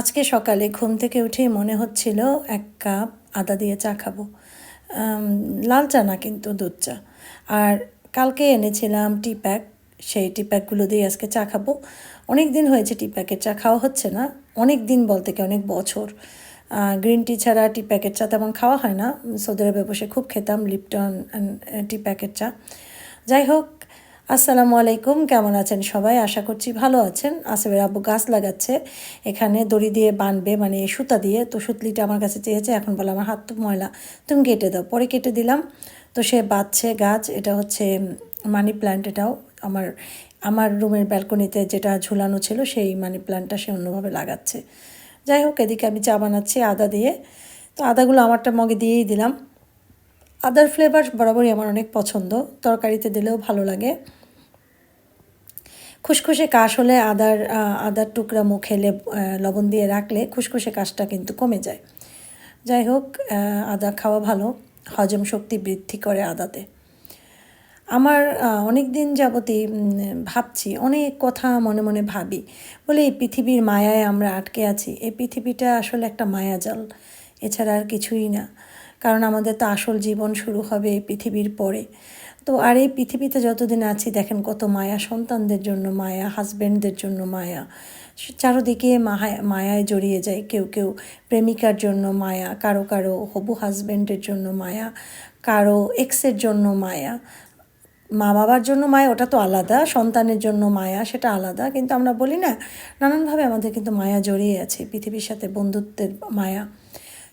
আজকে সকালে ঘুম থেকে উঠেই মনে হচ্ছিল এক কাপ আদা দিয়ে চা খাব। লাল চা না কিন্তু দুধ চা। আর কালকে এনেছিলাম টি প্যাক, সেই টি প্যাকগুলো দিয়ে আজকে চা খাব। অনেক দিন হয়েছে টি প্যাকের চা খাওয়া হচ্ছে না, অনেক দিন বলতে কি অনেক বছর। গ্রিন টি ছাড়া টি প্যাকেট চা তেমন খাওয়া হয় না। সৌদি আরবে বসে খুব খেতাম লিপটন টি প্যাকেট চা। যাই হোক আসসালামু আলাইকুম, কেমন আছেন সবাই? আশা করছি ভালো আছেন। আসবের আব্বু গাছ লাগাচ্ছে, এখানে দড়ি দিয়ে বানবে মানে সুতা দিয়ে। তো সুতলিটা আমার কাছে চেয়েছে, এখন বলে আমার হাত তো ময়লা। তুমি কেটে দাও, পরে কেটে দিলাম। তো সে বাঁধছে গাছ, এটা হচ্ছে মানি প্ল্যান্ট, এটাও আমার আমার রুমের ব্যালকনিতে যেটা ঝুলানো ছিল, সেই মানি প্ল্যান্টটা সে অন্যভাবে লাগাচ্ছে। যাই হোক, এদিকে আমি চা বানাচ্ছি আদা দিয়ে। তো আদাগুলো আমারটা মগে দিয়েই দিলাম। আদার ফ্লেভার বরাবরই আমার অনেক পছন্দ, তরকারিতে দিলেও ভালো লাগে। খুসখুসে কাশ হলে আদার আদার টুকরা মুখে লেব লবণ দিয়ে রাখলে খুসখুসে কাশটা কিন্তু কমে যায়। যাই হোক আদা খাওয়া ভালো, হজম শক্তি বৃদ্ধি করে আদাতে। আমার অনেক দিন যাবতই ভাবছি, অনেক কথা মনে মনে ভাবি, বলে এই পৃথিবীর মায়ায় আমরা আটকে আছি, এই পৃথিবীটা আসলে একটা মায়াজাল, এছাড়া আর কিছুই না। কারণ আমাদের তো আসল জীবন শুরু হবে এই পৃথিবীর পরে। তো আর এই পৃথিবীতে যতদিন আছি, দেখেন কত মায়া, সন্তানদের জন্য মায়া হাজব্যান্ডদের জন্য মায়া। চারোদিকে মায়া মায়ায় জড়িয়ে যায় কেউ কেউ। প্রেমিকার জন্য মায়া, কারও কারও হবু হাজব্যান্ডের জন্য মায়া, কারও এক্সের জন্য মায়া। মা বাবার জন্য মায়া, ওটা তো আলাদা। সন্তানের জন্য মায়া, সেটা আলাদা। কিন্তু আমরা বলি না, নানানভাবে আমাদের কিন্তু মায়া জড়িয়ে আছে, পৃথিবীর সাথে বন্ধুত্বের মায়া।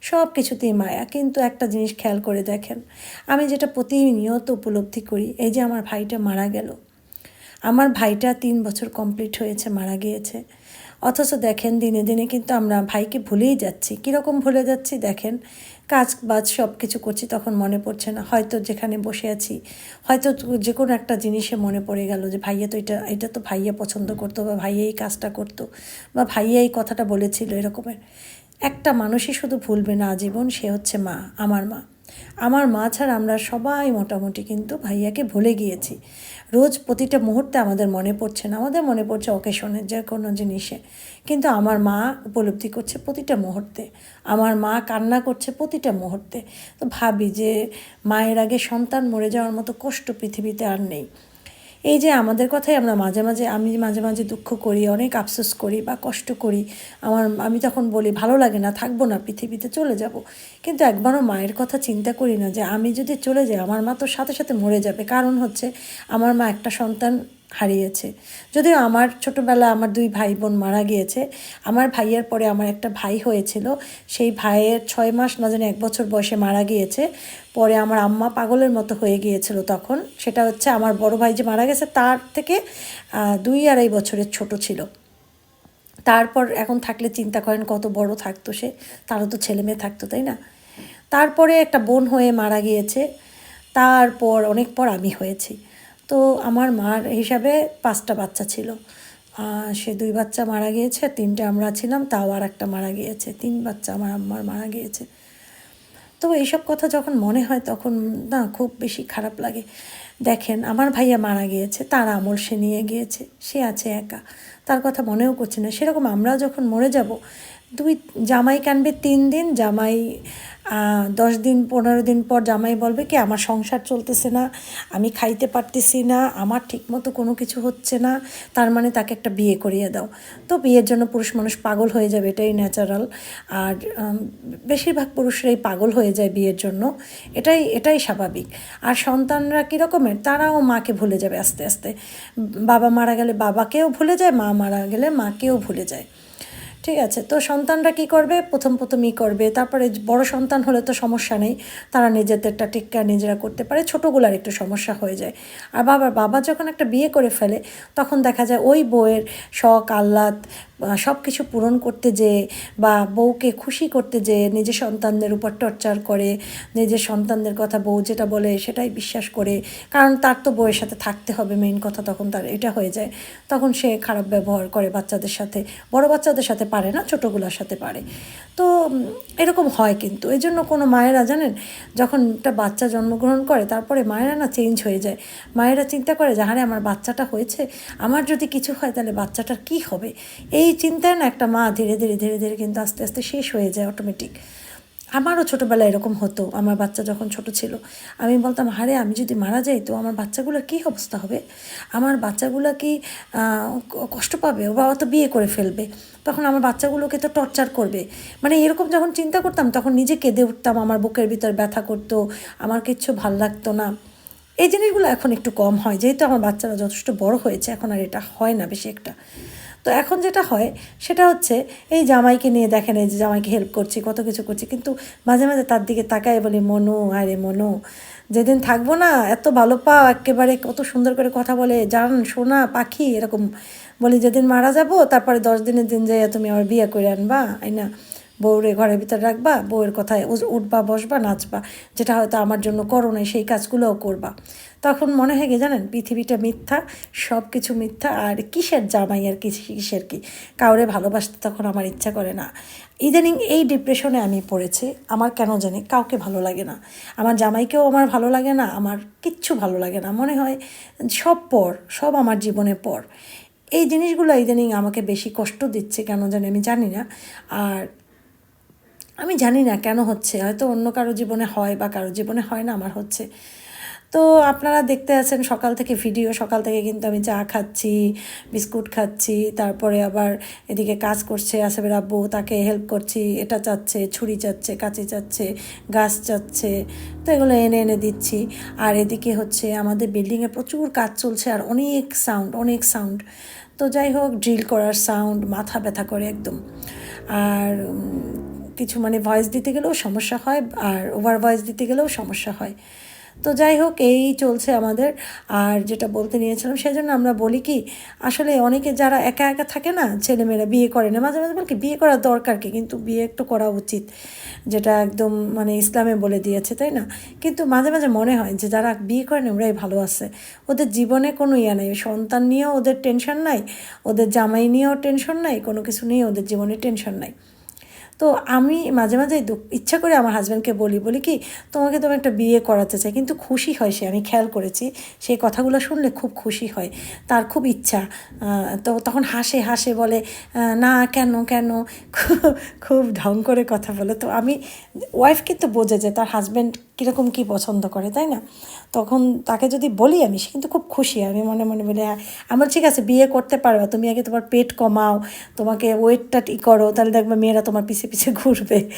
সব কিছুতেই মায়া, কিন্তু একটা জিনিস খেয়াল করে দেখেন। আমি যেটা প্রতিনিয়ত উপলব্ধি করি, এই যে আমার ভাইটা মারা গেল। আমার ভাইটা তিন বছর কমপ্লিট হয়েছে, মারা গিয়েছে। অথচ দেখেন, দিনে দিনে কিন্তু আমরা ভাইকে ভুলেই যাচ্ছি। কীরকম ভুলে যাচ্ছি দেখেন কাজ বাজ সব কিছু করছি, তখন মনে পড়ছে না। হয়তো যেখানে বসে আছি, হয়তো যে কোনো একটা জিনিসে মনে পড়ে গেল যে, ভাইয়া তো এটা এটা তো ভাইয়া পছন্দ করতো বা ভাইয়া এই কাজটা করতো বা ভাইয়া এই কথাটা বলেছিল, এরকমের। একটা মানুষই শুধু ভুলবে না আজীবন, সে হচ্ছে মা, আমার মা। আমার মা ছাড়া আমরা সবাই মোটামুটি কিন্তু ভাইয়াকে ভুলে গিয়েছি। রোজ প্রতিটা মুহূর্তে আমাদের মনে পড়ছে না, আমাদের মনে পড়ছে অকেশনের যে কোনো জিনিসে। কিন্তু আমার মা উপলব্ধি করছে প্রতিটা মুহূর্তে। আমার মা কান্না করছে প্রতিটা মুহূর্তে। তো ভাবি যে মায়ের আগে সন্তান মরে যাওয়ার মতো কষ্ট পৃথিবীতে আর নেই। এই যে আমাদের কথাই আমরা মাঝে মাঝে, আমি মাঝে মাঝে দুঃখ করি, অনেক আফসোস করি বা কষ্ট করি। আমার, আমি তখন বলি, ভালো লাগে না, থাকব না, পৃথিবীতে চলে যাব। কিন্তু একবারও মায়ের কথা চিন্তা করি না যে, আমি যদি চলে যাই, আমার মা তো সাথে সাথে মরে যাবে। কারণ হচ্ছে, আমার মা একটা সন্তান হারিয়েছে। যদিও আমার ছোটোবেলা আমার দুই ভাই বোন মারা গিয়েছে, আমার ভাইয়ের পরে আমার একটা ভাই হয়েছিল, সেই ভাইয়ের ছয় মাস না জানি এক বছর বয়সে মারা গিয়েছে, পরে আমার আম্মা পাগলের মতো হয়ে গিয়েছিল তখন, সেটা হচ্ছে আমার বড় ভাই যে মারা গেছে তার থেকে দুই আড়াই বছরের ছোট ছিল। তারপর এখন থাকলে চিন্তা করেন কত বড় থাকতো সে, তারও তো ছেলে মেয়ে থাকতো, তাই না? তারপরে একটা বোন হয়ে মারা গিয়েছে, তারপর অনেক পর আমি হয়েছি। তো আমার মার হিসাবে পাঁচটা বাচ্চা ছিল। সে দুই বাচ্চা মারা গিয়েছে, তিনটে আমরা ছিলাম, তাও আর একটা মারা গিয়েছে, তিন বাচ্চা আমার আম্মার মারা গিয়েছে। তো এইসব কথা যখন মনে হয় তখন, না, খুব বেশি খারাপ লাগে। দেখেন, আমার ভাইয়া মারা গিয়েছে, তার আমল সে নিয়ে গিয়েছে, সে আছে একা, তার কথা মনেও করছে না। সেরকম আমরাও যখন মরে যাব দুই জামাই কানবে তিন দিন, জামাই দশ দিন, পনেরো দিন পর জামাই বলবে কি, আমার সংসার চলতেছে না, আমি খাইতে পারতেছি না, আমার ঠিকমতো কোনো কিছু হচ্ছে না, তার মানে তাকে একটা বিয়ে করিয়ে দাও। তো বিয়ের জন্য পুরুষ মানুষ পাগল হয়ে যাবে, এটাই ন্যাচারাল আর বেশিরভাগ পুরুষরাই পাগল হয়ে যায় বিয়ের জন্য, এটাই এটাই স্বাভাবিক। আর সন্তানরা কীরকমের তারাও মাকে ভুলে যাবে আস্তে আস্তে। বাবা মারা গেলে বাবাকেও ভুলে যায়, মা মারা গেলে মাকেও ভুলে যায়। ঠিক আছে, তো সন্তানরা কি করবে? প্রথম প্রথমই করবে। তারপরে বড় সন্তান হলে তো সমস্যা নেই, তারা নিজেদেরটা টিক্কা নিজেরা করতে পারে, ছোটোগুলার একটু সমস্যা হয়ে যায়। আর বাবার বাবা যখন একটা বিয়ে করে ফেলে, তখন দেখা যায় ওই বউয়ের শখ, আহ্লাদ সব কিছু পূরণ করতে যেয়ে বা বউকে খুশি করতে যেয়ে নিজের সন্তানদের উপর টর্চার করে, নিজের সন্তানদের কথা বউ যেটা বলে সেটাই বিশ্বাস করে, কারণ তার তো বউয়ের সাথে থাকতে হবে মেইন কথা তখন তার, এটা হয়ে যায়। তখন সে খারাপ ব্যবহার করে বাচ্চাদের সাথে, বড় বাচ্চাদের সাথে পারে না, ছোটোগুলোর সাথে পারে। তো এরকম হয় কিন্তু। এই জন্য কোনো মায়েরা জানেন, যখন একটা বাচ্চা জন্মগ্রহণ করে, তারপরে মায়েরা না চেঞ্জ হয়ে যায়। মায়েরা চিন্তা করে যে আরে আমার বাচ্চাটা হয়েছে, আমার যদি কিছু হয়, তাহলে বাচ্চাটার কি হবে? এই চিন্তায় না একটা মা ধীরে ধীরে ধীরে ধীরে কিন্তু আস্তে আস্তে শেষ হয়ে যায় অটোমেটিক আমারও ছোটোবেলায় এরকম হতো। আমার বাচ্চা যখন ছোট ছিল, আমি বলতাম হারে আমি যদি মারা যাই, তো আমার বাচ্চাগুলোর কী অবস্থা হবে? আমার বাচ্চাগুলো কি কষ্ট পাবে? ও বাবা তো বিয়ে করে ফেলবে। তখন আমার বাচ্চাগুলোকে তো টর্চার করবে। মানে এরকম যখন চিন্তা করতাম, তখন নিজে কেঁদে উঠতাম, আমার বুকের ভিতর ব্যথা করতো, আমার কিচ্ছু ভালো লাগতো না। এই জিনিসগুলো এখন একটু কম হয়, যেহেতু আমার বাচ্চারা যথেষ্ট বড় হয়েছে, এখন আর এটা হয় না বেশি একটা। তো এখন যেটা হয়, সেটা হচ্ছে এই জামাইকে নিয়ে দেখেন, এই যে জামাইকে হেল্প করছি, কত কিছু করছি। কিন্তু মাঝে মাঝে তার দিকে তাকায় বলি, মনু, আরে মনু, যেদিন থাকব না, এত ভালো পাও একেবারে কত সুন্দর করে কথা বলে, জান, সোনা, পাখি, এরকম বলি, যেদিন মারা যাব, তারপরে দশ দিনের দিন যাইয়া তুমি আমার বিয়ে করে আনবা না বউরে ঘরের ভিতরে রাখবা, বউয়ের কথায় উঠবা, বসবা, নাচবা, যেটা হয়তো আমার জন্য করো নাই সেই কাজগুলোও করবা। তখন মনে হয় কি জানেন, পৃথিবীটা মিথ্যা সব কিছু মিথ্যা, আর কিসের জামাই আর কি, কিসের কি? কাউরে ভালোবাসতে তখন আমার ইচ্ছা করে না। ইদানিং এই ডিপ্রেশনে আমি পড়েছি, আমার কেন জানি কাউকে ভালো লাগে না। আমার জামাইকেও আমার ভালো লাগে না, আমার কিচ্ছু ভালো লাগে না। মনে হয় সব পর, সব আমার জীবনে পর। এই জিনিসগুলো ইদানিং আমাকে বেশি কষ্ট দিচ্ছে, কেন জানি আমি জানি না। আর আমি জানি না কেন হচ্ছে, হয়তো অন্য কারও জীবনে হয় বা কারও জীবনে হয় না, আমার হচ্ছে। তো আপনারা দেখতে আছেন সকাল থেকে ভিডিও সকাল থেকে কিন্তু আমি চা খাচ্ছি, বিস্কুট খাচ্ছি, তারপরে আবার এদিকে কাজ করছে আসবের আব্বু, তাকে হেল্প করছি, এটা চাচ্ছে, ছুরি চাচ্ছে, কাঁচি চাচ্ছে, গাছ চাচ্ছে, তো এগুলো এনে এনে দিচ্ছি। আর এদিকে হচ্ছে আমাদের বিল্ডিংয়ে প্রচুর কাজ চলছে আর অনেক সাউন্ড অনেক সাউন্ড তো যাই হোক ড্রিল করার সাউন্ড মাথা ব্যথা করে একদম। আর কিছু মানে ভয়েস দিতে গেলেও সমস্যা হয় আর ওভার ভয়েস দিতে গেলেও সমস্যা হয়। তো যাই হোক, এই চলছে আমাদের। আর যেটা বলতে নিয়েছিলাম সেই জন্য আমরা বলি কি, আসলে অনেকে যারা একা একা থাকে না, ছেলেমেয়েরা বিয়ে করে না, মাঝে মাঝে বলি বিয়ে করার দরকার কি? কিন্তু বিয়ে একটু করা উচিত, যেটা একদম মানে ইসলামে বলে দিয়েছে, তাই না? কিন্তু মাঝে মাঝে মনে হয় যে যারা বিয়ে করে না, ওরাই ভালো আছে। ওদের জীবনে কোনো ইয়ে নাই, সন্তান নিয়েও ওদের টেনশন নাই, ওদের জামাই নিয়েও টেনশন নাই, কোনো কিছু নিয়ে ওদের জীবনে টেনশন নাই। তো আমি মাঝে মাঝে ইচ্ছা করে আমার হাজব্যান্ডকে বলি বলি কি, তোমাকে তুমি একটা বিয়ে করাতে চাই। কিন্তু খুশি হয় সে, আমি খেয়াল করেছি সেই কথাগুলো শুনলে খুব খুশি হয়। তার খুব ইচ্ছা তো তখন হাসে হাসে বলে না, কেন কেন? খুব- খুব ঢং করে কথা বলে। তো আমি ওয়াইফ কিন্তু বোঝে যে তার হাজব্যান্ড কীরকম কী পছন্দ করে, তাই না? তখন তাকে যদি বলি আমি সে কিন্তু খুব খুশি। আমি মনে মনে বলি "হ্যাঁ, আমার ঠিক আছে বিয়ে করতে পারবে তুমি আগে তোমার পেট কমাও তোমাকে ওয়েটটা ই করো তাহলে দেখবে মেয়েরা তোমার পিছিয়ে পিছিয়ে ঘুরবে।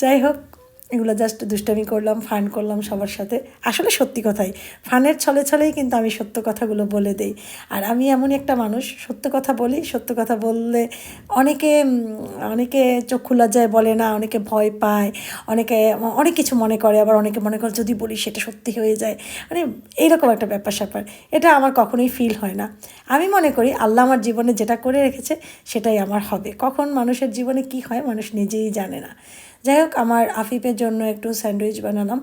যাই হোক এগুলো জাস্ট দুষ্টামি করলাম ফান করলাম সবার সাথে। আসলে সত্যি কথাই ফানের ছলে ছলেই কিন্তু আমি সত্য কথাগুলো বলে দেই। আর আমি এমনই একটা মানুষ, সত্য কথা বলি, সত্য কথা বললে অনেকে অনেকে চক্ষু লজ্জায় বলে না, অনেকে ভয় পায়, অনেকে অনেক কিছু মনে করে, আবার অনেকে মনে করে যদি বলি সেটা সত্যি হয়ে যায়। মানে এইরকম একটা ব্যাপার স্যাপার, এটা আমার কখনোই ফিল হয় না। আমি মনে করি আল্লাহ আমার জীবনে যেটা করে রেখেছে, সেটাই আমার হবে। কখন মানুষের জীবনে কি হয়, মানুষ নিজেই জানে না। যাই হোক আমার আফিফের জন্য একটু স্যান্ডউইচ বানালাম।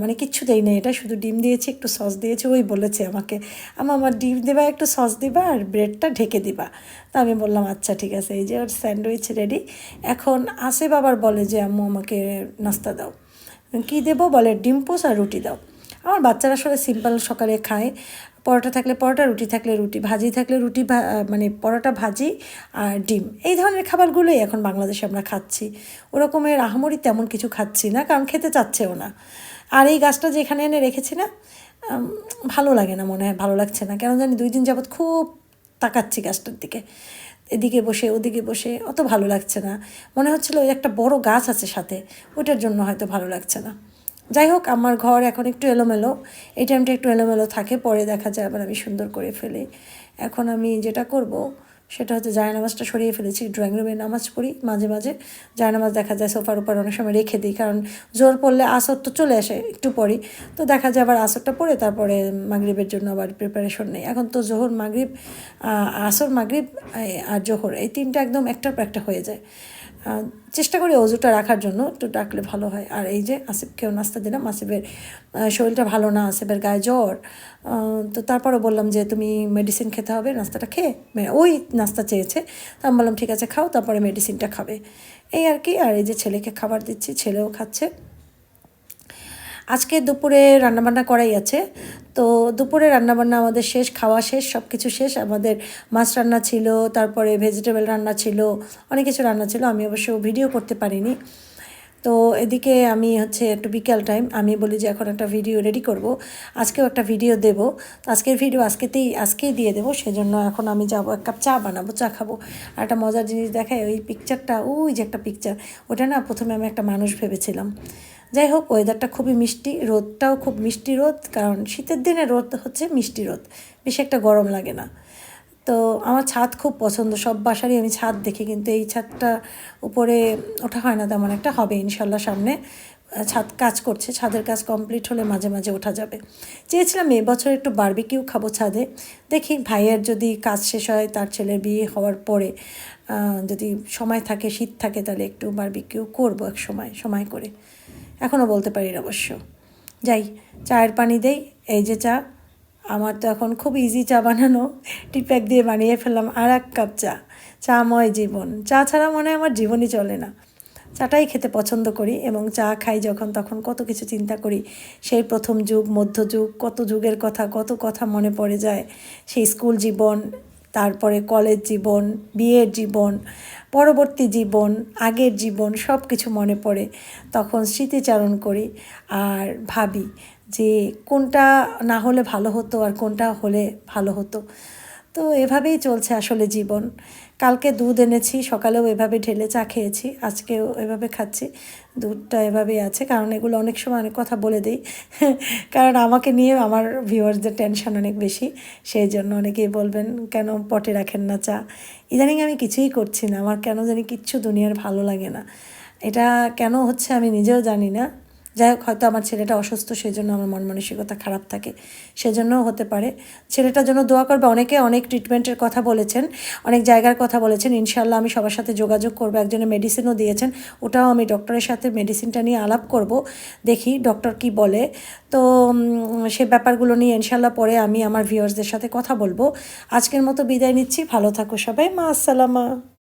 মানে কিচ্ছু দেই না এটা শুধু ডিম দিয়েছি, একটু সস দিয়েছি, ওই বলেছে আমাকে আমার আমার ডিম দেবা, একটু সস দিবা, আর ব্রেডটা ঢেকে দিবা। তা আমি বললাম আচ্ছা ঠিক আছে। এই যে ওর স্যান্ডউইচ রেডি। এখন আসে বাবার বলে যে, আম্মু, আমাকে নাস্তা দাও। কী দেবো? বলে, ডিম পোস আর রুটি দাও। আমার বাচ্চারা আসলে সিম্পল সকালে খায়। পরোটা থাকলে পরোটা, রুটি থাকলে রুটি, ভাজি থাকলে রুটি মানে পরোটা, ভাজি আর ডিম। এই ধরনের খাবারগুলোই এখন বাংলাদেশে আমরা খাচ্ছি। ওরকমের আহামরি তেমন কিছু খাচ্ছি না, কারণ খেতে চাচ্ছেও না। আর এই গাছটা যেখানে এনে রেখেছি না ভালো লাগে না মনে হয়, ভালো লাগছে না। কেন জানি দুই দিন যাবৎ খুব তাকাচ্ছি গাছটার দিকে। এদিকে বসে, ওদিকে বসে, অত ভালো লাগছে না। মনে হচ্ছিল ওই একটা বড় গাছ আছে সাথে ওটার জন্য হয়তো ভালো লাগছে না। যাই হোক আমার ঘর এখন একটু এলোমেলো। এই টাইমটা একটু এলোমেলো থাকে, পরে দেখা যায় আবার আমি সুন্দর করে ফেলি। এখন আমি যেটা করব, সেটা হচ্ছে জায়নামাজটা সরিয়ে ফেলেছি ড্রয়িং রুমে নামাজ পড়ি মাঝে মাঝে। জায়নামাজ দেখা যায় সোফার উপর অনেক সময় রেখে দিই, কারণ জোর পড়লে আসর তো চলে আসে একটু পরই। তো দেখা যায় আবার আসরটা পড়ে, তারপরে মাগরিবের জন্য আবার প্রিপারেশন নেই। এখন তো জোহর, মাগরিব আসর, মাগরিব আর জোহর, এই তিনটা একদম একটার পর একটা হয়ে যায়। চেষ্টা করি অজুটা রাখার জন্য, একটু ডাকলে ভালো হয়। আর এই যে আসিফকেও নাস্তা দিলাম, আসিফের শরীরটা ভালো না, আসিফের গায়ে জ্বর। তো তারপরও বললাম যে, তুমি মেডিসিন খেতে হবে, নাস্তাটা খেয়ে ওই নাস্তা চেয়েছে। তা আমি বললাম, ঠিক আছে, খাও, তারপরে মেডিসিনটা খাবে। এই আর কি, আর এই যে ছেলেকে খাবার দিচ্ছি, ছেলেও খাচ্ছে। আজকে দুপুরে রান্নাবান্না করাই আছে। তো দুপুরে রান্নাবান্না আমাদের শেষ, খাওয়া শেষ সব কিছু শেষ। আমাদের মাছ রান্না ছিল, তারপরে ভেজিটেবল রান্না ছিল, অনেক কিছু রান্না ছিল। আমি অবশ্য ভিডিও করতে পারিনি। তো এদিকে আমি হচ্ছে একটু বিকেল টাইম আমি বলি যে এখন একটা ভিডিও রেডি করব। আজকেও একটা ভিডিও দেব। আজকের ভিডিও আজকেতেই, আজকেই দিয়ে দেবো। সেজন্য এখন আমি যাব, এক কাপ চা বানাবো, চা খাব। আর একটা মজার জিনিস দেখায় ওই পিকচারটা ওই যে একটা পিকচার ওটা না প্রথমে আমি একটা মানুষ ভেবেছিলাম। যাই হোক ওয়েদারটা খুবই মিষ্টি, রোদটাও খুব মিষ্টি রোদ, কারণ শীতের দিনে রোদ হচ্ছে মিষ্টি রোদ, বেশি একটা গরম লাগে না। তো আমার ছাদ খুব পছন্দ, সব বাসারই আমি ছাদ দেখি, কিন্তু এই ছাদটা উপরে ওঠা হয় না, তেমন একটা হবে ইনশাল্লাহ সামনে। ছাদ কাজ করছে, ছাদের কাজ কমপ্লিট হলে মাঝে মাঝে ওঠা যাবে। চেয়েছিলাম এবছর একটু বারবিকিউ খাব ছাদে। দেখি ভাইয়ের যদি কাজ শেষ হয়, তার ছেলের বিয়ে হওয়ার পরে যদি সময় থাকে, শীত থাকে, তাহলে একটু বারবিকিউ করব এক সময় সময় করে। এখনও বলতে পারি না অবশ্য। যাই, চায়ের পানি দেই, এই যে চা, আমার তো এখন খুব ইজি চা বানানো টিপ্যাক দিয়ে বানিয়ে ফেললাম আর এক কাপ চা, চাময় জীবন। চা ছাড়া মনে হয় আমার জীবনই চলে না। চাটাই খেতে পছন্দ করি এবং চা খাই যখন তখন কত কিছু চিন্তা করি, সেই প্রথম যুগ, মধ্যযুগ, কত যুগের কথা, কত কথা মনে পড়ে যায়, সেই স্কুল জীবন তারপরে কলেজ জীবন, বিয়ের জীবন, পরবর্তী জীবন, আগের জীবন সব কিছু মনে পড়ে। তখন স্মৃতিচারণ করি আর ভাবি যে কোনটা না হলে ভালো হতো আর কোনটা হলে ভালো হতো। তো এভাবেই চলছে আসলে জীবন। কালকে দুধ এনেছি, সকালেও এভাবে ঢেলে চা খেয়েছি, আজকেও এভাবে খাচ্ছি। দুধটা এভাবেই আছে, কারণ এগুলো অনেক সময় অনেক কথা বলে দিই। কারণ আমাকে নিয়ে আমার ভিউয়ার্সদের টেনশন অনেক বেশি, সেই জন্য অনেকেই বলবেন, কেন পটে রাখেন না চা? ইদানিং আমি কিছুই করছি না, আমার কেন জানি কিচ্ছু দুনিয়ার ভালো লাগে না। এটা কেন হচ্ছে আমি নিজেও জানি না। যাই হোক, হয়তো আমার ছেলেটা অসুস্থ সেই জন্য আমার মন মানসিকতা খারাপ থাকে, সেজন্যও হতে পারে। ছেলেটার জন্য দোয়া করবে। অনেকে অনেক ট্রিটমেন্টের কথা বলেছেন, অনেক জায়গার কথা বলেছেন। ইনশাল্লাহ আমি সবার সাথে যোগাযোগ করব। একজনে মেডিসিনও দিয়েছেন, ওটাও আমি ডক্টরের সাথে মেডিসিনটা নিয়ে আলাপ করব, দেখি ডক্টর কি বলে। তো সে ব্যাপারগুলো নিয়ে ইনশাল্লাহ পরে আমি আমার ভিউয়ার্সদের সাথে কথা বলব। আজকের মতো বিদায় নিচ্ছি। ভালো থাকো সবাই। মা, আসসালামা।